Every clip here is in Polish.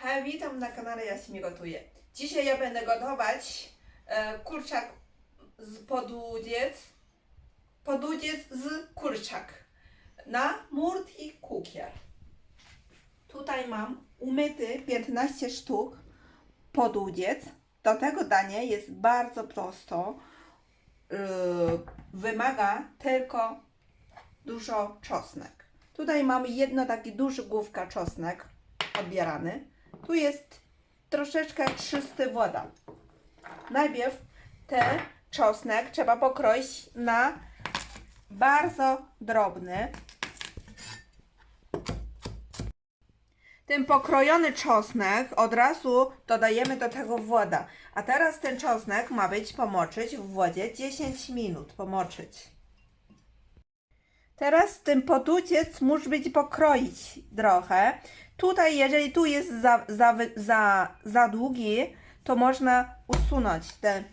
Hej, witam na kanale Jasimi Gotuje. Dzisiaj ja będę gotować e, kurczak z podudziec, podudziec z kurczak na murt i kukier. Tutaj mam umyty 15 sztuk podudziec. Do tego dania jest bardzo prosto. Yy, wymaga tylko dużo czosnek. Tutaj mamy jedno taki duży główka czosnek odbierany. Tu jest troszeczkę czysty woda. Najpierw ten czosnek trzeba pokroić na bardzo drobny. Ten pokrojony czosnek od razu dodajemy do tego woda. A teraz ten czosnek ma być pomoczyć w wodzie 10 minut. Pomoczyć. Teraz ten poduciec musi być pokroić trochę. Tutaj, jeżeli tu jest za, za, za, za długi, to można usunąć ten.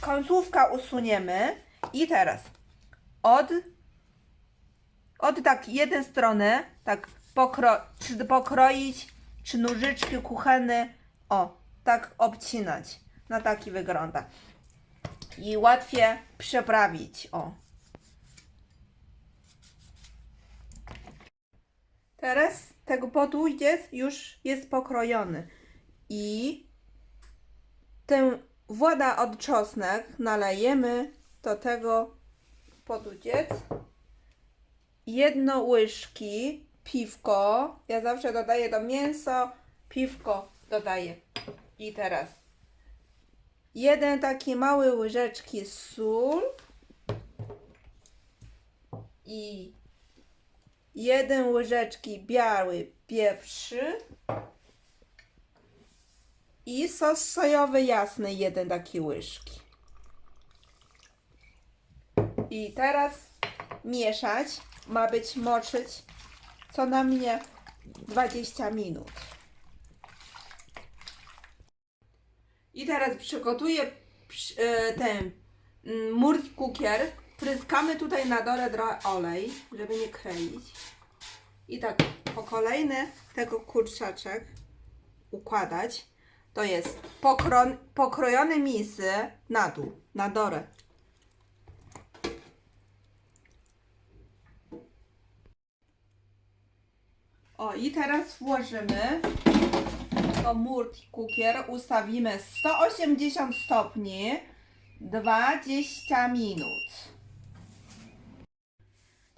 Końcówka usuniemy i teraz od, od tak jednej strony, tak pokro, czy pokroić, czy nożyczki kuchenne, o, tak obcinać. Na taki wygląda. I łatwiej przeprawić, o. Teraz tego podłudziec już jest pokrojony i tę wodę od czosnek nalejemy do tego podłudziec. Jedno łyżki piwko. Ja zawsze dodaję do mięso, piwko dodaję. I teraz jeden taki mały łyżeczki sól i jeden łyżeczki biały pieprzy i sos sojowy jasny jeden taki łyżki. I teraz mieszać. Ma być moczyć co najmniej 20 minut. I teraz przygotuję przy- e, ten mm, murt kukier. Pryskamy tutaj na dole trochę olej, żeby nie kleić. I tak po kolejne tego kurczaczek układać. To jest pokro, pokrojone misy na dół, na dole. O i teraz włożymy to murt kukier, ustawimy 180 stopni 20 minut.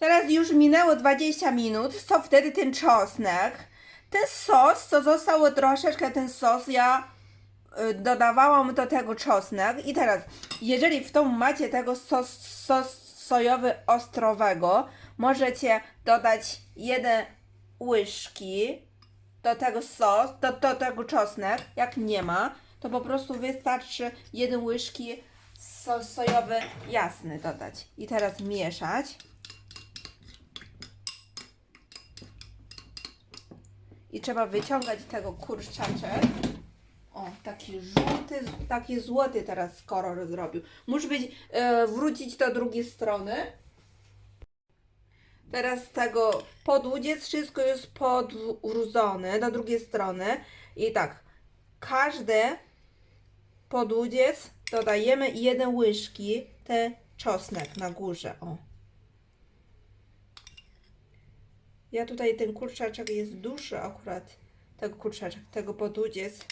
Teraz już minęło 20 minut, co wtedy ten czosnek. Ten sos, co zostało troszeczkę, ten sos ja y, dodawałam do tego czosnek. I teraz, jeżeli w tą macie tego sos, sos sojowy ostrowego, możecie dodać jeden łyżki do tego sos, do, do tego czosnek. Jak nie ma, to po prostu wystarczy jeden łyżki sos sojowy jasny dodać. I teraz mieszać. I trzeba wyciągać tego kurczaczek. O, taki żółty, taki złoty teraz kolor zrobił. Musi być, e, wrócić do drugiej strony. Teraz tego podłudziec, wszystko jest podwrócone do drugiej strony. I tak, każdy podłudziec dodajemy jeden łyżki te czosnek na górze. O. Ja tutaj ten kurczaczek jest duży akurat. Tego kurczaczek, tego podłudziec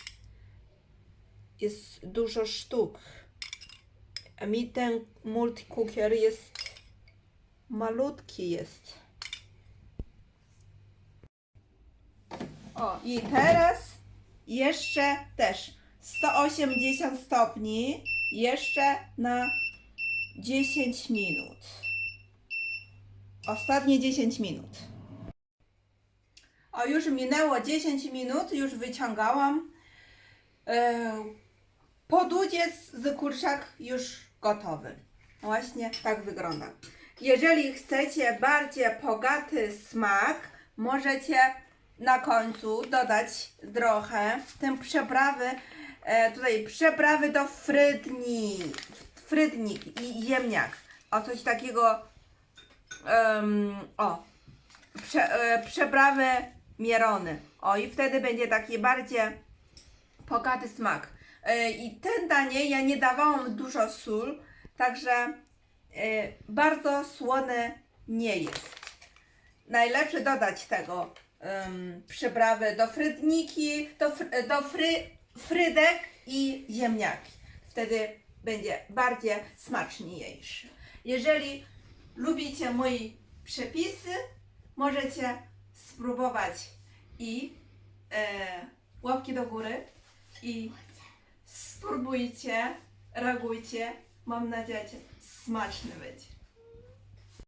jest dużo sztuk. A mi ten multikukier jest malutki jest. O, i teraz jeszcze też 180 stopni, jeszcze na 10 minut. Ostatnie 10 minut. O, już minęło 10 minut, już wyciągałam. E, Podudziec z kurczak już gotowy. Właśnie tak wygląda. Jeżeli chcecie bardziej bogaty smak, możecie na końcu dodać trochę tę przyprawy, e, tutaj przyprawy do frydni, frydnik i ziemniak. O coś takiego, em, o, prze, e, przyprawy mierony. O i wtedy będzie taki bardziej bogaty smak. E, I ten danie ja nie dawałam dużo sól, także e, bardzo słone nie jest. Najlepsze dodać tego przyprawy do frytniki, do, fr- do fry, frydek i ziemniaki. Wtedy będzie bardziej smaczniejszy. Jeżeli lubicie moje przepisy, możecie spróbować i e, łapki do góry i spróbujcie, reagujcie. Mam nadzieję, że smaczny będzie.